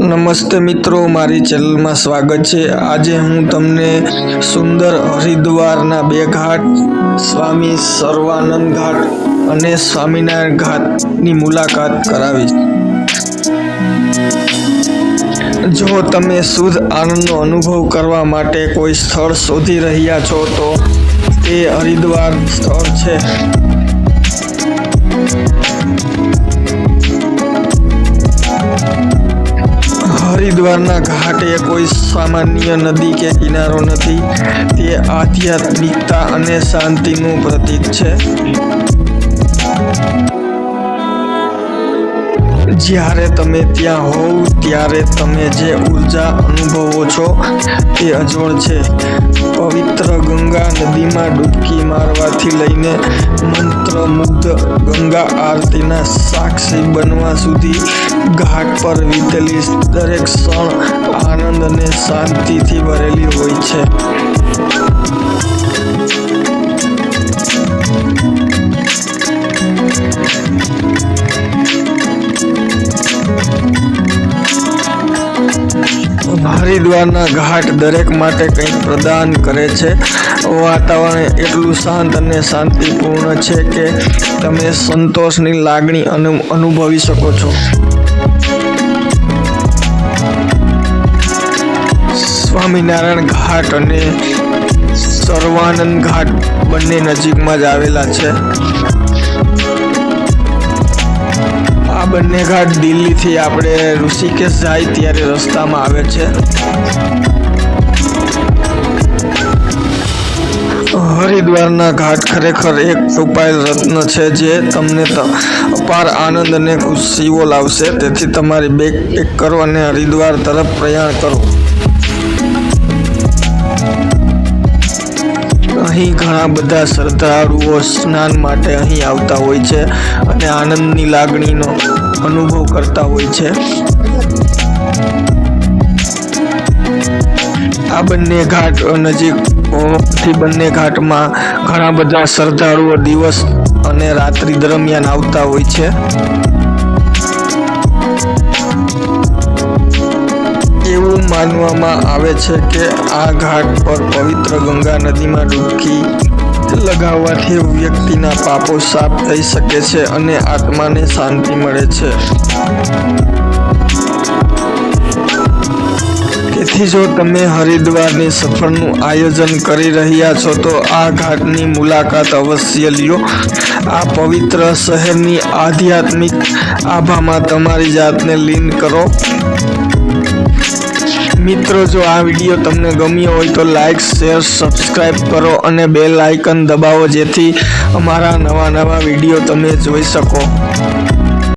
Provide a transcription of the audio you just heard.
નમસ્તે મિત્રો, મારી ચેનલમાં સ્વાગત છે. આજે હું તમને સુંદર હરિદ્વારના બે ઘાટ, સ્વામી સર્વાનંદ ઘાટ અને સ્વામિનારાયણ ઘાટની મુલાકાત કરાવીશ. જો તમે શુદ્ધ આનંદનો અનુભવ કરવા માટે કોઈ સ્થળ શોધી રહ્યા છો, તો તે હરિદ્વાર સ્થળ છે. હરિદ્વારના ઘાટ એ કોઈ સામાન્ય નદી કે કિનારો નથી. તે આધ્યાત્મિકતા અને શાંતિનું પ્રતીક છે. જ્યારે તમે ત્યાં હોવ, ત્યારે તમે જે ઊર્જા અનુભવો છો તે અજોડ છે. પવિત્ર ગંગા નદીમાં ડૂબકી મારવાથી લઈને મંત્રમુગ્ધ ગંગા આરતીના સાક્ષી બનવા સુધી ઘાટ પર વીતેલી દરેક ક્ષણ આનંદ અને શાંતિથી ભરેલી હોય છે. હરિદ્વારના ઘાટ દરેક માટે કંઈક પ્રદાન કરે છે. વાતાવરણ એટલું શાંત અને શાંતિપૂર્ણ છે કે તમે સંતોષની લાગણી અનુ, અનુભવી શકો છો. સ્વામિનારાયણ ઘાટ અને સર્વાનંદ ઘાટ બંને નજીકમાં જ આવેલા છે. બંને ઘાટ દિલ્હીથી આપણે ઋષિકેશ જાય ત્યારે રસ્તામાં આવે છે. હરિદ્વારના ઘાટ ખરેખર એક છુપાયેલ રત્ન છે જે તમને અપાર આનંદ અને ખુશીઓ લાવશે. તેથી તમારી બેગ પેક કરો અને હરિદ્વાર તરફ પ્રયાણ કરો. અહીં ઘણા બધા શ્રદ્ધાળુઓ સ્નાન માટે અહીં આવતા હોય છે અને આનંદની લાગણીનો અનુભવ કરતા હોય છે. આ બંને ઘાટ નજીક હોવાથી બંને ઘાટમાં ઘણા બધા શ્રદ્ધાળુઓ દિવસ અને રાત્રિ દરમિયાન આવતા હોય છે. એવું માનવામાં આવે છે કે આ ઘાટ પર પવિત્ર ગંગા નદીમાં ડૂબકી લગાવવાથી વ્યક્તિના પાપો સાફ થઈ શકે છે અને આત્માને શાંતિ મળે છે. તેથી જો તમે હરિદ્વારની સફરનું આયોજન કરી રહ્યા છો, તો આ ઘાટની મુલાકાત અવશ્ય લ્યો. આ પવિત્ર શહેરની આધ્યાત્મિક આભામાં તમારી જાતને લીન કરો. મિત્રો, જો આ વીડિયો તમને ગમ્યો હોય તો લાઇક શેર સબસ્ક્રાઈબ કરો અને બે લાઇકન દબાવો જેથી અમારા નવા નવા વીડિયો તમે જોઈ શકો.